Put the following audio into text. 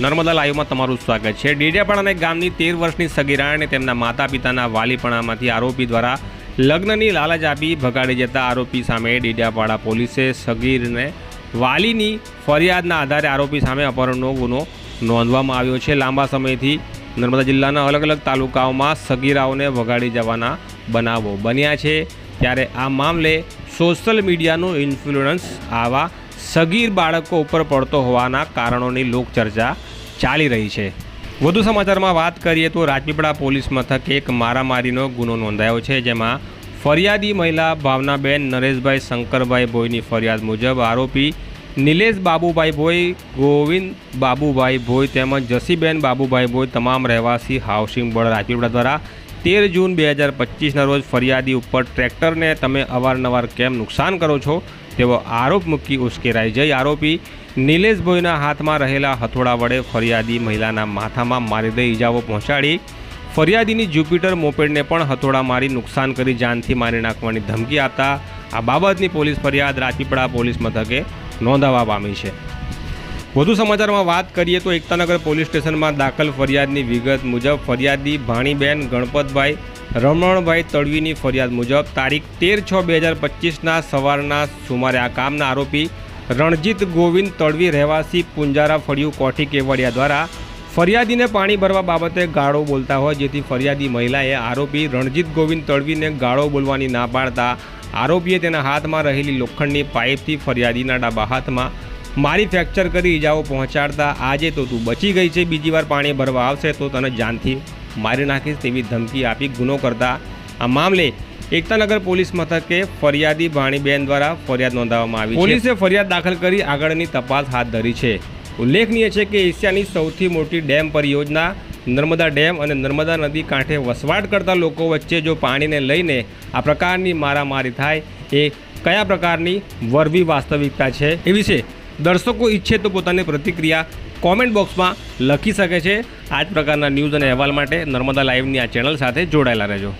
નર્મદા લાઈવમાં તમારું સ્વાગત છે. ડેડિયાપાડાના અને ગામની તેર વર્ષની સગીરાને તેમના માતા પિતાના વાલીપણામાંથી આરોપી દ્વારા લગ્નની લાલચ આપી ભગાડી જતા આરોપી સામે ડેડિયાપાડા પોલીસે સગીરને વાલીની ફરિયાદના આધારે આરોપી સામે અપહરણનો ગુનો નોંધવામાં આવ્યો છે. લાંબા સમયથી નર્મદા જિલ્લાના અલગ અલગ તાલુકાઓમાં સગીરાઓને ભગાડી જવાના બનાવો બન્યા છે. ત્યારે આ મામલે સોશિયલ મીડિયાનું ઇન્ફ્લુઅન્સ આવા સગીર બાળકો ઉપર પડતો હોવાના કારણોની લોકચર્ચા ચાલી રહી છે. વધુ સમાચારમાં વાત કરીએ તો રાજપીપળા પોલીસ મથકે એક મારામારીનો ગુનો નોંધાયો છે, જેમાં ફરિયાદી મહિલા ભાવનાબેન, નરેશભાઈ શંકરભાઈ ભોઈની ફરિયાદ મુજબ આરોપી નિલેશ બાબુભાઈ ભોઈ, ગોવિંદ બાબુભાઈ ભોઈ તેમજ જસીબેન બાબુભાઈ ભોઈ તમામ રહેવાસી હાઉસિંગ બોર્ડ રાજપીપળા દ્વારા તેર જૂન બે હજાર પચીસના રોજ ફરિયાદી ઉપર ટ્રેક્ટરને તમે અવારનવાર કેમ નુકસાન કરો છો? તેવો આરોપ મૂકી ઉશ્કેરાઈ જઈ. આરોપી નિલેશભાઈના હાથમાં રહેલા હથોડા વડે ફરિયાદી મહિલાના માથામાં મારી દઈ ઈજાઓ પહોંચાડી. ફરિયાદીની જ્યુપિટર મોપેડને પણ હથોડા મારી નુકસાન કરી જાનથી મારી નાખવાની ધમકી આપતા આ બાબતની પોલીસ ફરિયાદ રાજપીપળા પોલીસ મથકે નોંધાવા પામી છે. વધુ સમાચારમાં વાત કરીએ તો એકતાનગર પોલીસ સ્ટેશનમાં દાખલ ફરિયાદની વિગત મુજબ ફરિયાદી ભાણીબેન ગણપતભાઈ, રમણભાઈ તડવીની ફરિયાદ મુજબ તારીખ તેર છ બે હજાર પચીસના સવારના સુમારે આ કામના આરોપી રણજીત ગોવિંદ તળવી રહેવાસી પુંજારા ફળિયું કોઠી કેવડિયા દ્વારા ફરિયાદીને પાણી ભરવા બાબતે ગાળો બોલતા હોય, જેથી ફરિયાદી મહિલાએ આરોપી રણજીત ગોવિંદ તળવીને ગાળો બોલવાની ના પાડતા આરોપીએ તેના હાથમાં રહેલી લોખંડની પાઇપથી ફરિયાદીના ડાબા હાથમાં મારી ફ્રેક્ચર કરી ઈજાઓ પહોંચાડતા, આજે તો તું બચી ગઈ છે, બીજી વાર પાણી ભરવા આવશે તો તને જાનથી મારી નાખીશ, તેવી ધમકી આપી ગુનો કરતા આ મામલે એકતાનગર પોલીસ મથકે ફરિયાદી ભાણીબેન દ્વારા ફરિયાદ નોંધાવવામાં આવી પોલીસે ફરિયાદ દાખલ કરી આગળની તપાસ હાથ ધરી છે. ઉલ્લેખનીય છે કે એશિયાની સૌથી મોટી ડેમ પરિયોજના નર્મદા ડેમ અને નર્મદા નદી કાંઠે વસવાટ કરતા લોકો વચ્ચે જો પાણીને લઈને આ પ્રકારની મારામારી થાય, એ કયા પ્રકારની વરવી વાસ્તવિકતા છે એ વિશે દર્શકો ઈચ્છે તો પોતાની પ્રતિક્રિયા કોમેન્ટ બોક્સમાં લખી શકે છે. આ જ પ્રકારના ન્યૂઝ અને અહેવાલ માટે નર્મદા લાઈવની આ ચેનલ સાથે જોડાયેલા રહેજો.